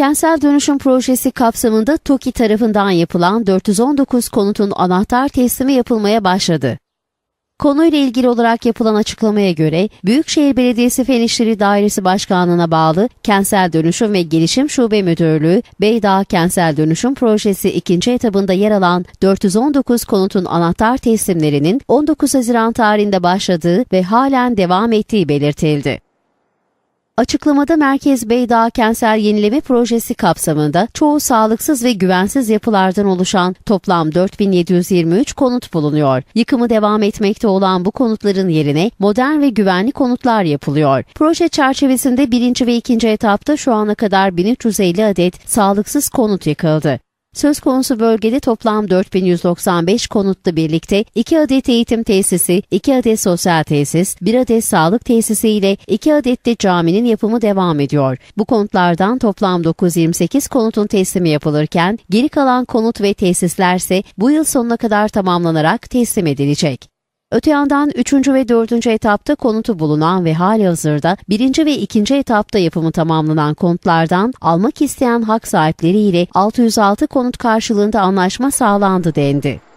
Kentsel dönüşüm projesi kapsamında TOKİ tarafından yapılan 419 konutun anahtar teslimi yapılmaya başladı. Konuyla ilgili olarak yapılan açıklamaya göre Büyükşehir Belediyesi Fen İşleri Dairesi Başkanlığı'na bağlı Kentsel Dönüşüm ve Gelişim Şube Müdürlüğü Beydağ Kentsel Dönüşüm Projesi ikinci etabında yer alan 419 konutun anahtar teslimlerinin 19 Haziran tarihinde başladığı ve halen devam ettiği belirtildi. Açıklamada Merkez Beydağ Kentsel Yenileme Projesi kapsamında çoğu sağlıksız ve güvensiz yapılardan oluşan toplam 4723 konut bulunuyor. Yıkımı devam etmekte olan bu konutların yerine modern ve güvenli konutlar yapılıyor. Proje çerçevesinde birinci ve ikinci etapta şu ana kadar 1350 adet sağlıksız konut yıkıldı. Söz konusu bölgede toplam 4195 konutla birlikte 2 adet eğitim tesisi, 2 adet sosyal tesis, 1 adet sağlık tesisi ile 2 adet de caminin yapımı devam ediyor. Bu konutlardan toplam 928 konutun teslimi yapılırken geri kalan konut ve tesislerse bu yıl sonuna kadar tamamlanarak teslim edilecek. Öte yandan 3. ve 4. etapta konutu bulunan ve hali hazırda 1. ve 2. etapta yapımı tamamlanan konutlardan almak isteyen hak sahipleri ile 606 konut karşılığında anlaşma sağlandı dendi.